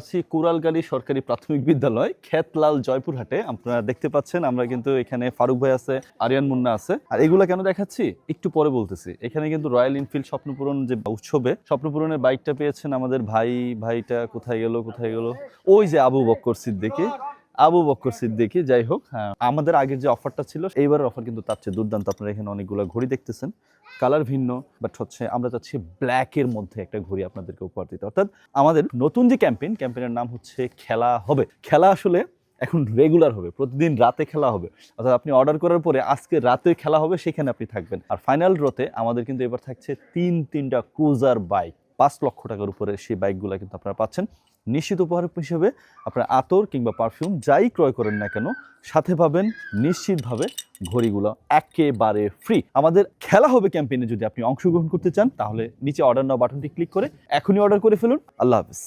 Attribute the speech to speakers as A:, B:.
A: আছি কুরালগালি সরকারি প্রাথমিক বিদ্যালয় খেতলাল জয়পুরহাটে। আপনারা দেখতে পাচ্ছেন, আমরা কিন্তু এখানে ফারুক ভাই আছে, আরিয়ান মুন্না আছে। আর এগুলো কেন দেখাচ্ছি? একটু পরে বলতেছি। এখানে কিন্তু রয়্যাল এনফিল্ড স্বপ্নপূরণ যে উৎসবে স্বপ্নপূরণের বাইকটা পেয়েছেন আমাদের ভাই, ভাইটা কোথায় গেল কোথায় গেল? ওই যে আবু বক্কর সিদ্দিকি। আবু বক্কর সিদ্দিকি, যাই হোক আমাদের আগের যে অফারটা ছিল, এইবারের অফার কিন্তু তার চেয়ে দুর্দান্ত। আপনারা এখানে অনেকগুলো ঘড়ি দেখতেছেন। কালার ভিন্ন বাট হচ্ছে আমরা চাচ্ছি ব্ল্যাকের মধ্যে একটা ঘড়ি আপনাদেরকে উপহার দিতে। অর্থাৎ আমাদের নতুন যে ক্যাম্পেইন ক্যাম্পেইনের নাম হচ্ছে খেলা হবে। খেলা আসলে এখন রেগুলার হবে, প্রতিদিন রাতে খেলা হবে। অর্থাৎ আপনি অর্ডার করার পরে আজকে রাতে খেলা হবে, সেখানে আপনি থাকবেন। আর ফাইনাল ড্রতে আমাদের কিন্তু এবার থাকছে তিন তিনটা ক্রুজার বাইক পাঁচ লক্ষ টাকার উপরে সেই বাইকগুলো কিন্তু আপনারা পাচ্ছেন। নিশ্চিত উপহার হিসেবে আপনার আতর কিংবা পারফিউম যাই ক্রয় করেন না কেন, সাথে পাবেন নিশ্চিতভাবে ঘড়িগুলো একেবারে ফ্রি আমাদের খেলা হবে ক্যাম্পেইনে যদি আপনি অংশগ্রহণ করতে চান, তাহলে নিচে অর্ডার নাও বাটনটি ক্লিক করে এখনই অর্ডার করে ফেলুন। আল্লাহ হাফিজ।